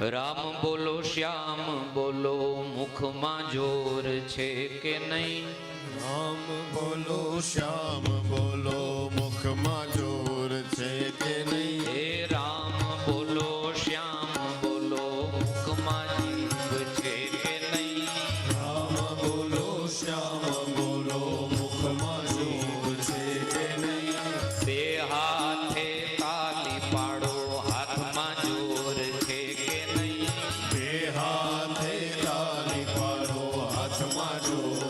રામ બોલો, શ્યામ બોલો, મુખમાં જોર છે કે નહીં? રામ બોલો, શ્યામ બોલો, મુખમાં જોર છે মানো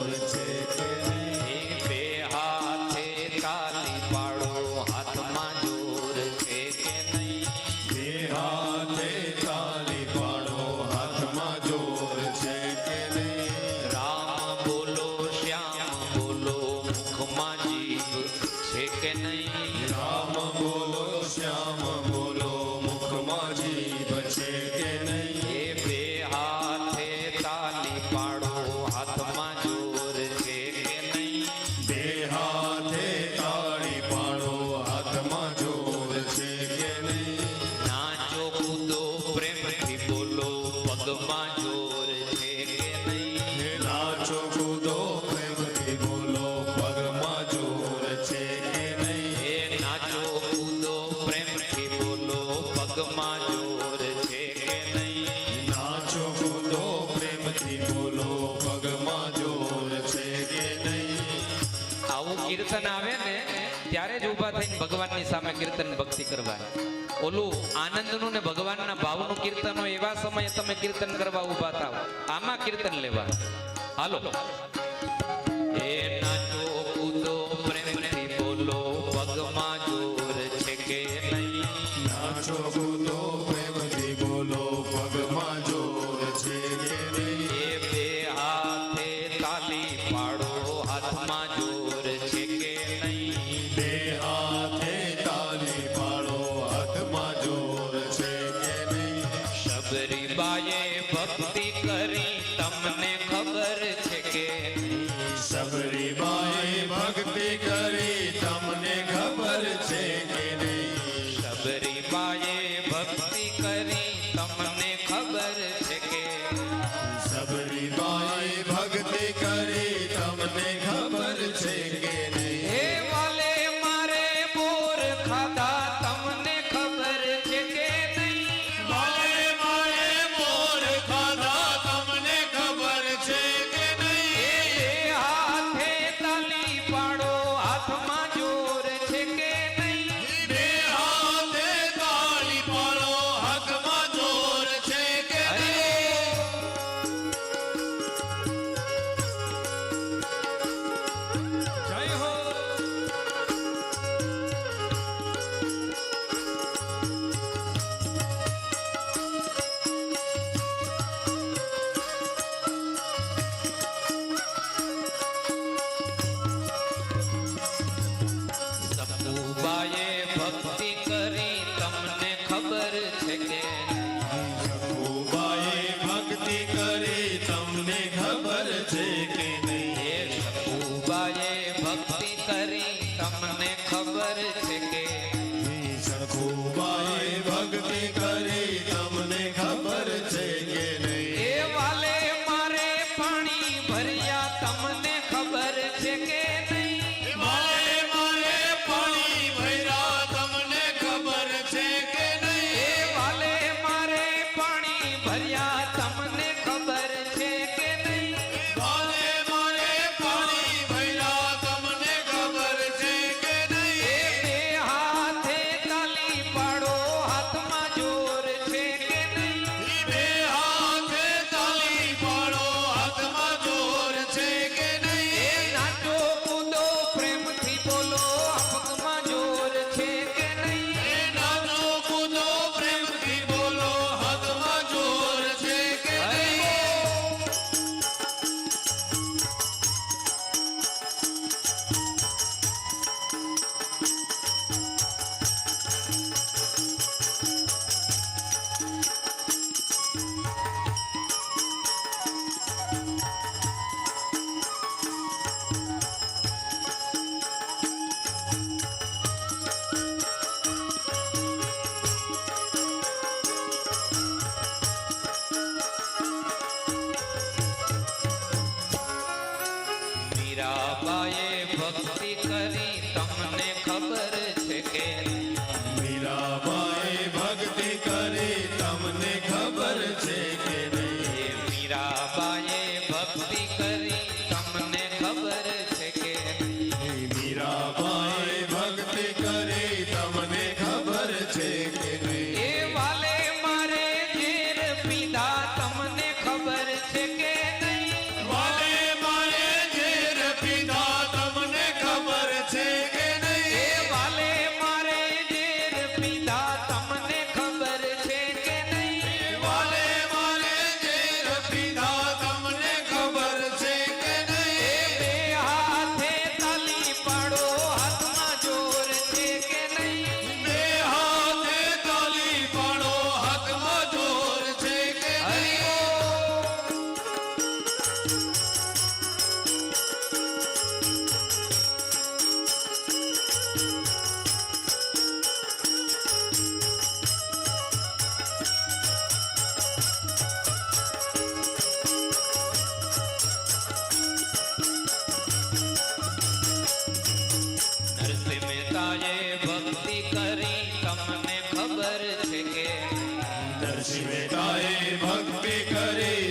આવું કીર્તન આવે ને, ત્યારે જ ઊભા થઈને ભગવાનની સામે કીર્તન ભક્તિ કરવાની. ઓલું આનંદનું ને ભગવાનના ભાવનું કીર્તન હોય એવા સમયે તમે કીર્તન કરવા ઊભા થાવ. આમાં કીર્તન લેવા હાલો. બોલો પગમાં જોર છે કે તાલી પાડો હાથમાં જોર છે કે નહીં બે તાલી પાડો હાથમાં જોર છે કે નહીં ભક્તિ કરી, તમને Hare कर નરસિંહતાએ ભક્તિ કરી.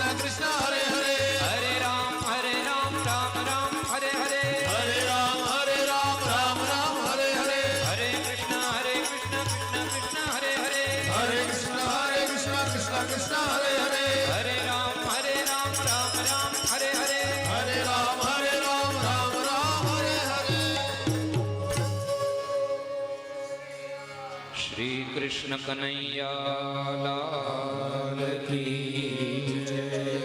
कृष्ण कृष्ण हरे हरे। हरे राम हरे राम राम राम हरे हरे। हरे राम हरे राम राम राम हरे हरे। हरे कृष्ण हरे कृष्ण कृष्ण कृष्ण हरे हरे। हरे कृष्ण हरे कृष्ण कृष्ण कृष्ण हरे हरे। हरे राम हरे राम राम राम हरे हरे। हरे राम हरे राम राम राम हरे हरे। श्री कृष्ण कन्हैया लाल।